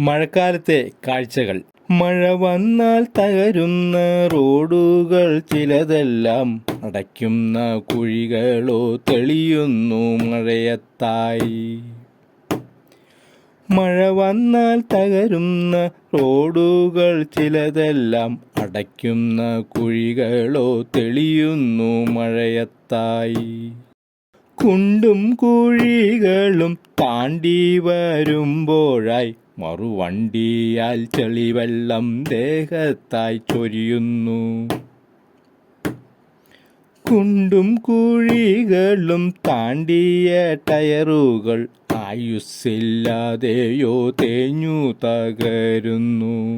മഴക്കാലത്തെ കാഴ്ചകൾ. മഴ വന്നാൽ തകരുന്ന റോഡുകൾ ചിലതെല്ലാം അടയ്ക്കുന്ന കുഴികളോ തെളിയുന്നു മഴയത്തായി. മഴ വന്നാൽ തകരുന്ന റോഡുകൾ ചിലതെല്ലാം അടയ്ക്കുന്ന കുഴികളോ തെളിയുന്നു മഴയത്തായി. കുണ്ടും കുഴികളും താണ്ടി വരുമ്പോഴായി മറുവണ്ടിയാൽ ചെളിവെള്ളം ദേഹത്തായി ചൊരിയുന്നു. കുണ്ടും കുഴികളും താണ്ടിയ ടയറുകൾ ആയുസ്സില്ലാതെയോ തേഞ്ഞു തകരുന്നു.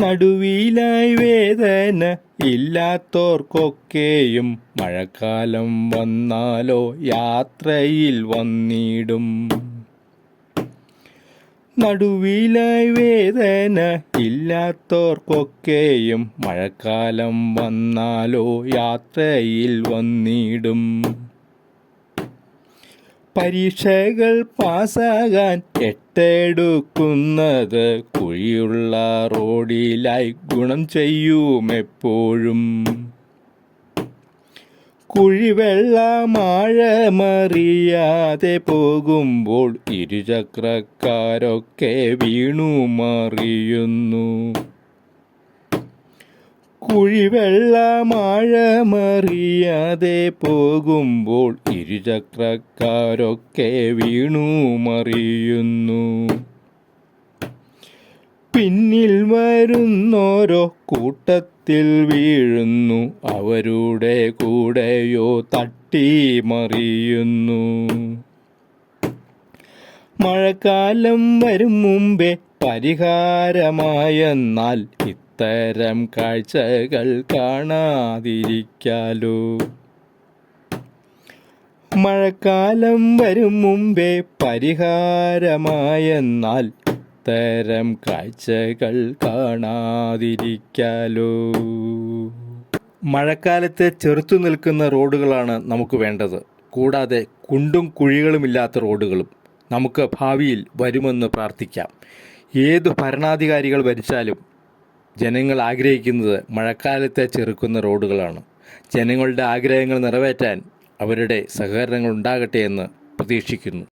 നടുവിലായി വേദന ഇല്ലാത്തോർക്കൊക്കെയും മഴക്കാലം വന്നാലോ യാത്രയിൽ വന്നിടും. നടുവിലായി വേദന ഇല്ലാത്തോർക്കൊക്കെയും മഴക്കാലം വന്നാലോ യാത്രയിൽ വന്നിടും. പരീക്ഷകൾ പാസ്സാകാൻ എട്ടെടുക്കുന്നത് കുഴിയുള്ള റോഡിലായി ഗുണം ചെയ്യും എപ്പോഴും കുഴിവെള്ളമാഴമറിയാതെ പോകുമ്പോൾ ഇരുചക്രക്കാരൊക്കെ വീണു മറിയുന്നു കുഴിവെള്ളമാഴമറിയാതെ പോകുമ്പോൾ ഇരുചക്രക്കാരൊക്കെ വീണു മറിയുന്നു പിന്നിൽ വരുന്നോരോ കൂട്ടത്തിൽ വീഴുന്നു. അവരുടെ കൂടെയോ തട്ടി മറിയുന്നു. മഴക്കാലം വരും മുമ്പേ പരിഹാരമായെന്നാൽ ഇത്തരം കാഴ്ചകൾ കാണാതിരിക്കാലോ. മഴക്കാലം വരും മുമ്പേ പരിഹാരമായെന്നാൽ ഇത്തരം കാഴ്ചകൾ കാണാതിരിക്കാലോ. മഴക്കാലത്ത് ചെറുത്തു നിൽക്കുന്ന റോഡുകളാണ് നമുക്ക് വേണ്ടത്. കൂടാതെ കുണ്ടും കുഴികളുമില്ലാത്ത റോഡുകളും നമുക്ക് ഭാവിയിൽ വരുമെന്ന് പ്രാർത്ഥിക്കാം. ഏത് ഭരണാധികാരികൾ ഭരിച്ചാലും ജനങ്ങൾ ആഗ്രഹിക്കുന്നത് മഴക്കാലത്തെ ചെറുക്കുന്ന റോഡുകളാണ്. ജനങ്ങളുടെ ആഗ്രഹങ്ങൾ നിറവേറ്റാൻ അവരുടെ സഹകരണങ്ങൾ ഉണ്ടാകട്ടെ എന്ന് പ്രതീക്ഷിക്കുന്നു.